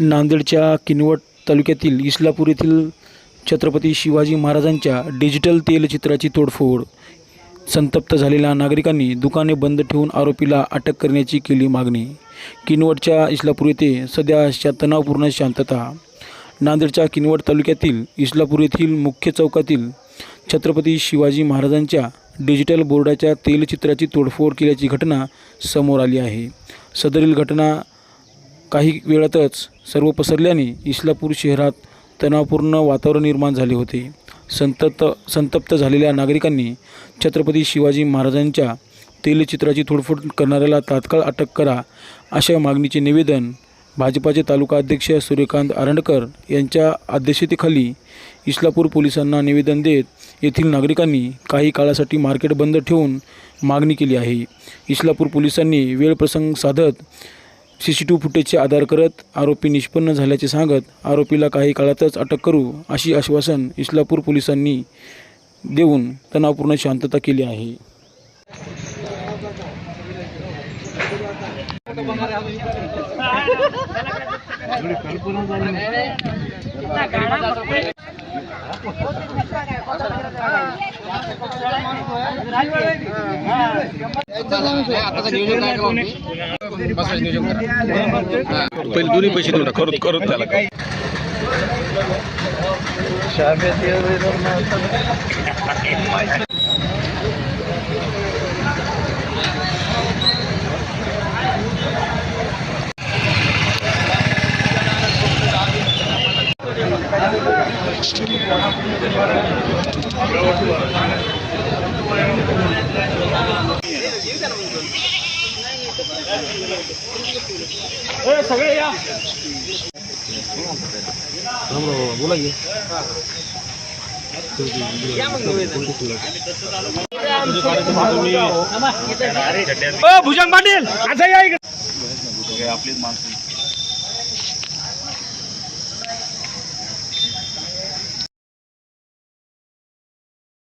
नांदेडच्या किनवट तालुक्यातील इस्लापूर येथील छत्रपती शिवाजी महाराजांच्या डिजिटल तेलचित्राची तोडफोड. संतप्त झालेल्या नागरिकांनी दुकाने बंद ठेवून आरोपीला अटक करण्याची केली मागणी. किनवटच्या इस्लापूर येथे सध्या शा तणावपूर्ण शांतता. नांदेडच्या किनवट तालुक्यातील इस्लापूर येथील मुख्य चौकातील छत्रपती शिवाजी महाराजांच्या डिजिटल बोर्डाच्या तेलचित्राची तोडफोड केल्याची घटना समोर आली आहे. सदरील घटना काही वेळातच सर्व पसरल्याने इस्लापूर शहरात तणावपूर्ण वातावरण निर्माण झाले होते. संतप्त संतप्त झालेल्या नागरिकांनी छत्रपती शिवाजी महाराजांच्या तेलचित्राची तोडफोड करणाऱ्याला तात्काळ अटक करा अशा मागणीचे निवेदन भाजपाचे तालुका अध्यक्ष सूर्यकांत आरंडकर यांच्या अध्यक्षतेखाली इस्लापूर पोलिसांना निवेदन देत येथील नागरिकांनी काही काळासाठी मार्केट बंद ठेवून मागणी केली आहे. इस्लापूर पोलिसांनी वेळप्रसंग साधत सी सी टी व्ही फुटेजचे आधार करत आरोपी निष्पन्न झाल्याचे सांगत आरोपीला काही काळातच अटक करू अशी आश्वासन इस्लापूर पोलिसांनी देऊन तणावपूर्ण शांतता केली आहे. पहिले दोन्ही पैसे देऊ करत करत त्याला काय भुजंग पाटील असं या इकडे.